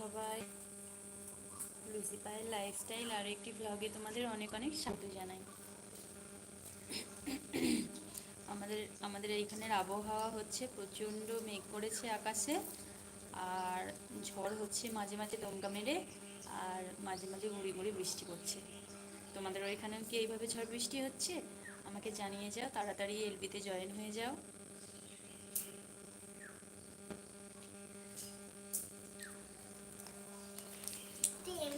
সবাই। লুসি পায়ের লাইফস্টাইল আর একটি ব্লগে তোমাদের অনেক অনেক স্বাগত জানাই। আমাদের আমাদের এইখানের আবহাওয়া হচ্ছে প্রচণ্ড মেঘ করেছে আকাশে, আর ঝড় হচ্ছে মাঝে মাঝে দমকা মেরে, আর মাঝে মাঝে গুঁড়ি গুঁড়ি বৃষ্টি পড়ছে। তোমাদের ওইখানেও কি এইভাবে ঝড় বৃষ্টি হচ্ছে? আমাকে জানিয়ে যাও, তাড়াতাড়ি এলবিতে জয়েন হয়ে যাও এমবি কোথাও দেখি কোন এমবি আছে এখন দেখছে লাইক হয় না কিছু না এই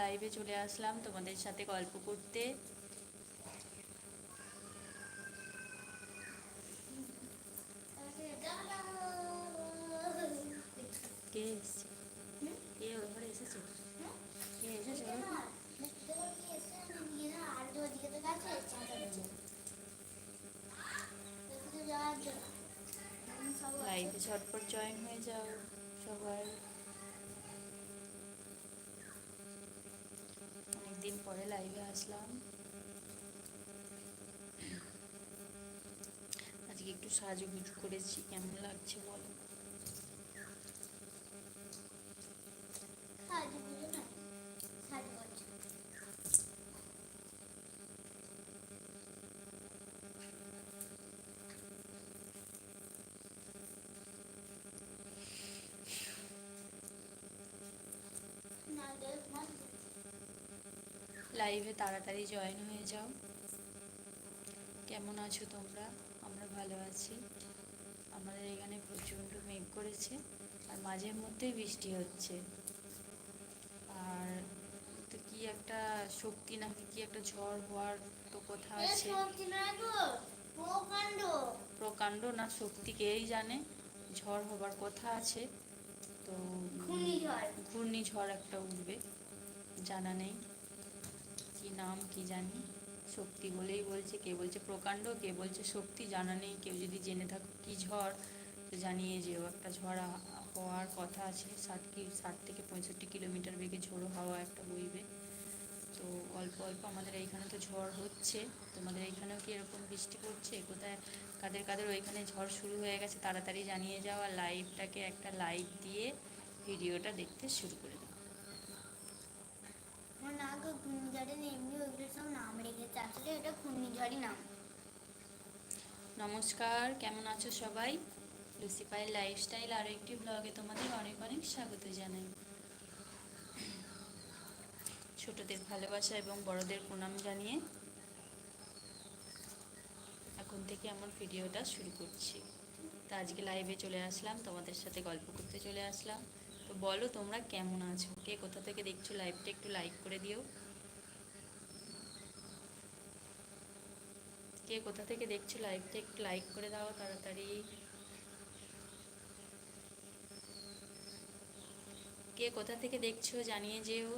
লাইভে চলে আসলাম তোমাদের সাথে গল্প করতে। কে লাইভে ঝটপট জয়েন হয়ে যাও সবাই। অনেকদিন পরে লাইভে আসলাম। আজকে একটু সাজুগুজু করেছি কেমন লাগছে বলো? লাইভে তাড়াতাড়ি জয়েন হয়ে যাও। কেমন আছো তোমরা? আমরা ভালো আছি। আমাদের এখানে প্রচণ্ড মেঘ করেছে আর মাঝে মধ্যেই বৃষ্টি হচ্ছে। আর তো কি একটা শক্তি নাকি কি একটা ঝড় হওয়ার তো কথা আছে। প্রকাণ্ড। না শক্তি কেই জানে? ঝড় হবার কথা আছে। তো ঘূর্ণিঝড় একটা উঠবে জানা নেই। কি নাম, কি জানি, শক্তি বলেই বলছে, কে বলছে প্রকাণ্ড, কে বলছে শক্তি জানা নেই, কেউ যদি জেনে থাকো কি ঝড়, তো জানিয়ে যেও, একটা ঝড় হওয়ার কথা আছে, ষাট কি, ষাট থেকে পঁয়ষট্টি কিলোমিটার বেগে ঝোড়ো হাওয়া একটা বইবে, তো অল্প অল্প আমাদের এইখানে তো ঝড় হচ্ছে, তোমাদের এইখানেও কি এরকম বৃষ্টি পড়ছে, কোথায় কাদের কাদের ওইখানে ঝড় শুরু হয়ে গেছে, তাড়াতাড়ি জানিয়ে যাওয়া লাইভটাকে একটা লাইক দিয়ে ভিডিওটা দেখতে শুরু করে দাও ঘূর্ণিঝড়ের এমনি ওইগুলো সব নাম রেখেছে আসলে এটা ঘূর্ণিঝড়ই নাম নমস্কার কেমন আছো সবাই লুসিফাইয়ের লাইফস্টাইল আরও একটি ব্লগে তোমাদের অনেক অনেক স্বাগত জানাই ছোটদের ভালোবাসা এবং বড়দের প্রণাম জানিয়ে এখন থেকে আমার ভিডিওটা শুরু করছি তো আজকে লাইভে চলে আসলাম তোমাদের সাথে গল্প করতে চলে আসলাম তো বলো তোমরা কেমন আছো? কে কোথা থেকে দেখছ লাইভটা একটু লাইক করে দিও। কে কোথা থেকে দেখছ লাইভটা একটু লাইক করে দাও তাড়াতাড়ি। কে কোথা থেকে দেখছ জানিয়ে যেও।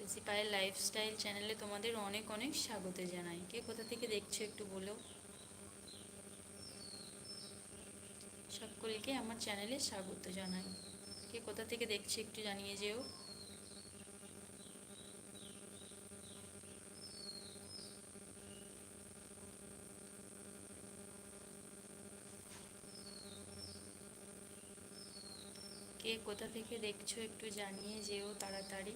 রেসিপায়ের লাইফস্টাইল চ্যানেলে তোমাদের অনেক অনেক স্বাগত জানাই। কে কোথা থেকে দেখছ একটু বলো। সকলকে আমার চ্যানেলে স্বাগত জানাই। কে কোথা থেকে দেখছ একটু জানিয়ে যেও। কে কোথা থেকে দেখছ একটু জানিয়ে যেও তাড়াতাড়ি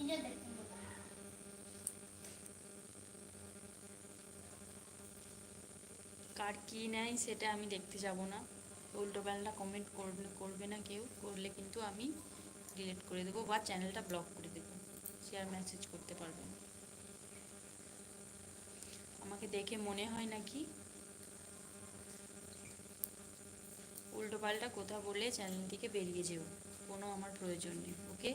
এটা দেখুন কার কী নেয় সেটা আমি দেখতে যাব না। উল্টো পাল্টা কমেন্ট করবে না কেউ, করলে কিন্তু আমি ডিলিট করে দেবো বা চ্যানেলটা ব্লক করে দেবো। শেয়ার মেসেজ করতে পারবে না। আমাকে দেখে মনে হয় নাকি? উল্টো পাল্টা কথা বলে চ্যানেল থেকে বেরিয়ে যেও, কোনো আমার প্রয়োজন নেই ওকে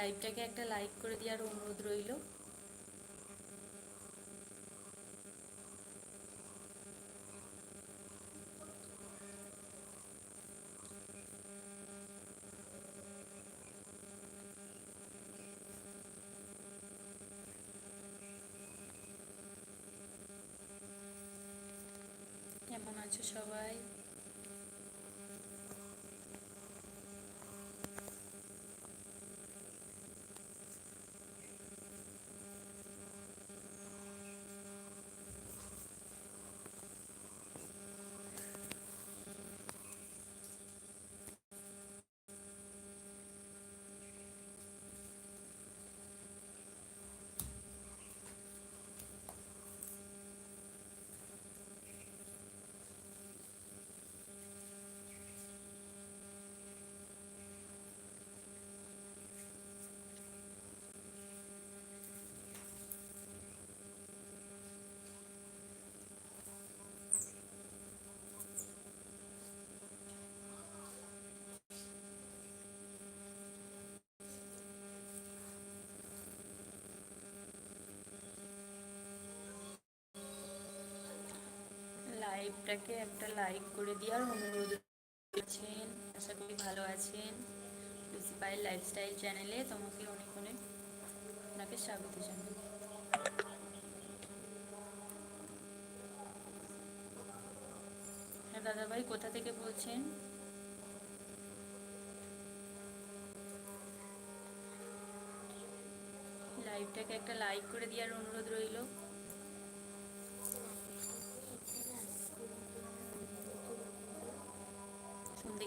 লাইভটাকে একটা লাইক করে দেওয়ার অনুরোধ রইল। কেমন আছো সবাই? লাইভটাকে একটা লাইক করে দেওয়ার অনুরোধ আছেন। আশা করি ভালো আছেন। লুসি লাইফস্টাইল চ্যানেলে তোমাকে অনেক অনেক আপনাকে স্বাগত জানাই। হ্যাঁ দাদাভাই, কোথা থেকে বলছেন? লাইভটাকে একটা লাইক করে দেওয়ার অনুরোধ রইল।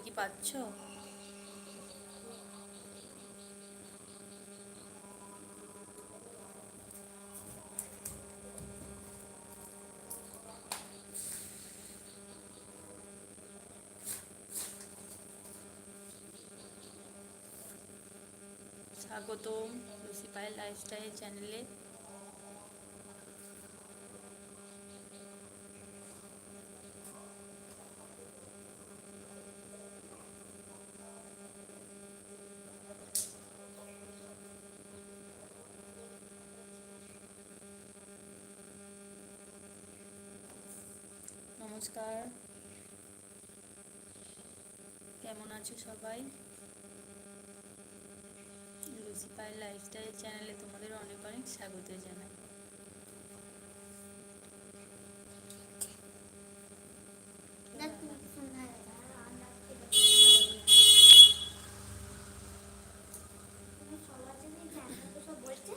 কি পাচ্ছ? স্বাগতম লুসি লাইফস্টাইল চ্যানেলে। নমস্কার। কেমন আছো সবাই? লুসি লাইফস্টাইল চ্যানেলে তোমাদের অনেক অনেক স্বাগত জানাই।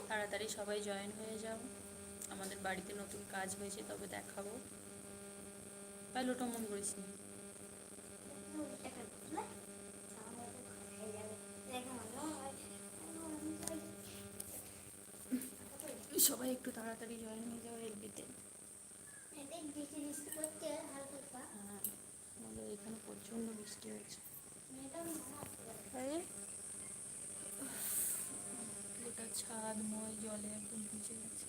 তাড়াতাড়ি সবাই জয়েন হয়ে যাও। আমাদের বাড়িতে নতুন কাজ হয়েছে, তবে দেখাবো। তাহলে ওটা মন করিস নি সবাই একটু তাড়াতাড়ি জয়েন হয়ে যাও এলবিতে করছে আমাদের এখানে প্রচণ্ড বৃষ্টি আরে গোটা ছাদ, ময়, জলে একদম ভিজে গেছে।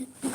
you